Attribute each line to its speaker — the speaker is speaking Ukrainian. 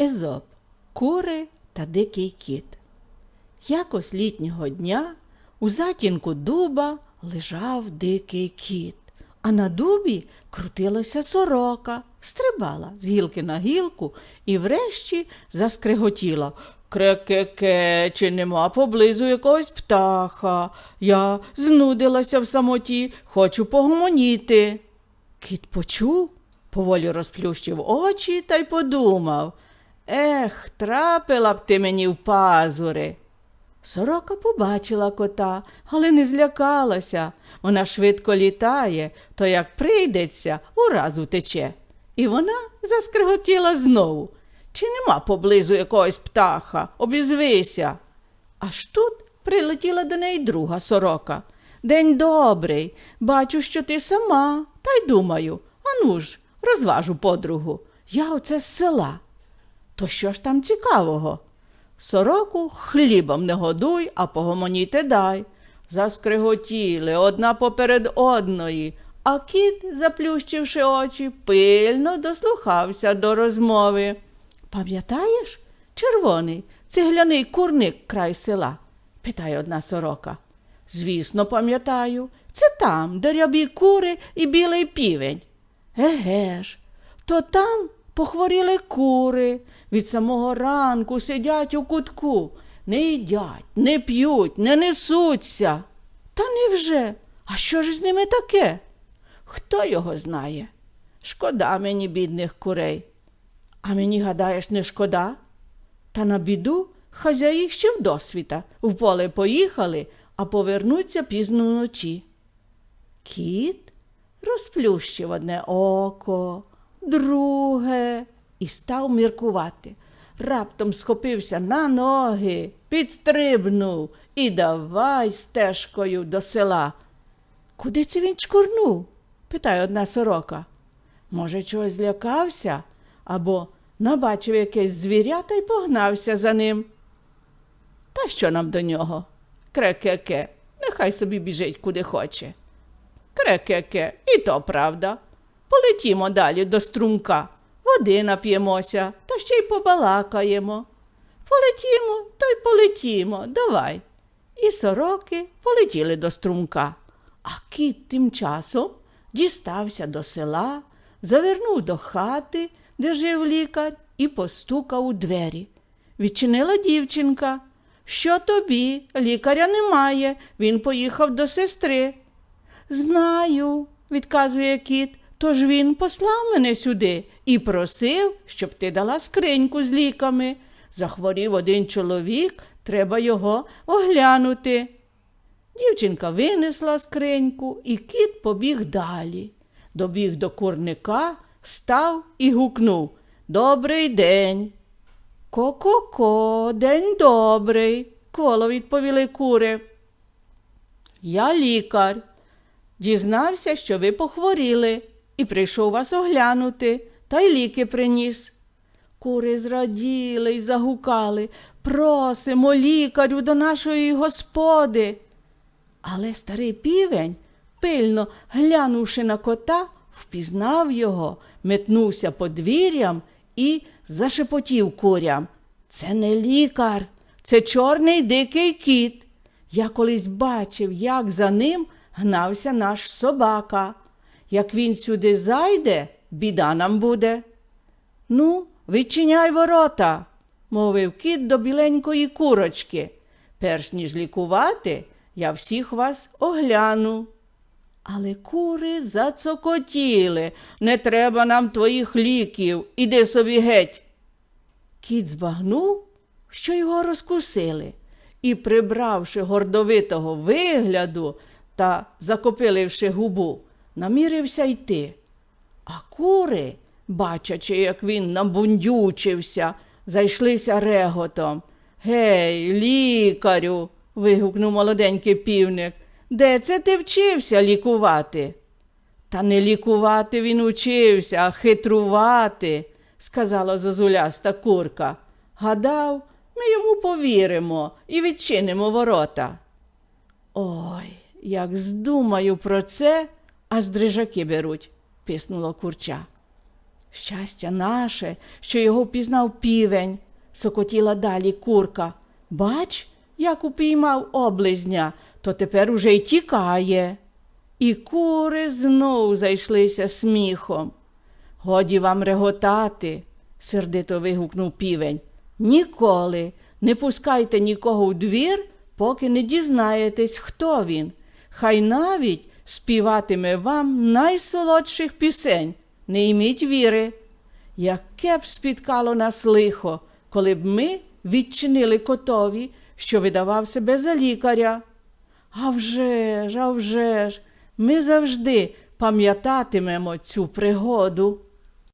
Speaker 1: Езоп Кури та дикий кіт. Якось літнього дня у затінку дуба лежав дикий кіт, а на дубі крутилася сорока, стрибала з гілки на гілку і врешті заскриготіла. Кре-ке-ке, чи нема поблизу якогось птаха. Я знудилася в самоті, хочу погомоніти. Кіт почув, поволі розплющив очі та й подумав. Ех, трапила б ти мені в пазури. Сорока побачила кота, але не злякалася. Вона швидко літає, то як прийдеться, ураз утече. І вона заскриготіла знову. Чи нема поблизу якогось птаха? Обізвися. Аж тут прилетіла до неї друга сорока. День добрий, бачу, що ти сама, та й думаю, ану ж, розважу подругу. Я оце з села. То що ж там цікавого? Сороку хлібом не годуй, а погомоніти дай. Заскриготіли одна поперед одної, а кіт, заплющивши очі, пильно дослухався до розмови. Пам'ятаєш, червоний, цегляний курник край села? питає одна сорока. Звісно, пам'ятаю, це там, де рябі кури і білий півень. Еге ж, то там похворіли кури, від самого ранку сидять у кутку, не їдять, не п'ють, не несуться. Та невже? А що ж з ними таке? Хто його знає? Шкода мені бідних курей. А мені, гадаєш, не шкода? Та на біду хазяї ще в досвіта в поле поїхали, а повернуться пізно вночі. Кіт розплющив одне око, друге і став міркувати. Раптом схопився на ноги, підстрибнув і давай стежкою до села. Куди це він чкурнув? питає одна сорока. Може, чогось злякався або набачив якесь звіря та й погнався за ним. Та що нам до нього? Кре-ке-ке, нехай собі біжить куди хоче. Кре-ке-ке, і то правда. Полетімо далі до струмка, води нап'ємося та ще й побалакаємо. Полетімо, то й полетімо, давай. І сороки полетіли до струмка. А кіт тим часом дістався до села, завернув до хати, де жив лікар, і постукав у двері. Відчинила дівчинка. Що тобі? Лікаря немає. Він поїхав до сестри. Знаю, відказує кіт, тож він послав мене сюди і просив, щоб ти дала скриньку з ліками. Захворів один чоловік, треба його оглянути. Дівчинка винесла скриньку, і кіт побіг далі. Добіг до курника, став і гукнув Добрий день. Ко-ко-ко, день добрий, кволо відповіли кури. Я лікар. Дізнався, що ви похворіли, і прийшов вас оглянути, та й ліки приніс. Кури зраділи й загукали просимо лікарю до нашої господи. Але старий півень, пильно глянувши на кота, впізнав його, метнувся подвір'ям і зашепотів курям. Це не лікар, це чорний дикий кіт. Я колись бачив, як за ним гнався наш собака. Як він сюди зайде, біда нам буде. Ну, відчиняй ворота, мовив кіт до біленької курочки. Перш ніж лікувати, я всіх вас огляну. Але кури зацокотіли. Не треба нам твоїх ліків. Іди собі геть. Кіт збагнув, що його розкусили, і, прибравши гордовитого вигляду та закопиливши губу, намірився йти. А кури, бачачи, як він набундючився, зайшлися реготом. Гей, лікарю. вигукнув молоденький півник. Де це ти вчився лікувати? Та не лікувати він учився, а хитрувати, сказала зозуляста курка. Гадав, ми йому повіримо і відчинимо ворота. Ой, як здумаю про це, аж дрижаки беруть, писнуло курча. Щастя наше, що його впізнав півень, сокотіла далі курка. Бач, як упіймав облизня, то тепер уже й тікає. І кури знов зайшлися сміхом. Годі вам реготати, сердито вигукнув півень. Ніколи не пускайте нікого у двір, поки не дізнаєтесь, хто він. Хай навіть співатиме вам найсолодших пісень. Не йміть віри. Яке б спіткало нас лихо, коли б ми відчинили котові, що видавав себе за лікаря. А вже ж, а вже ж, ми завжди пам'ятатимемо цю пригоду.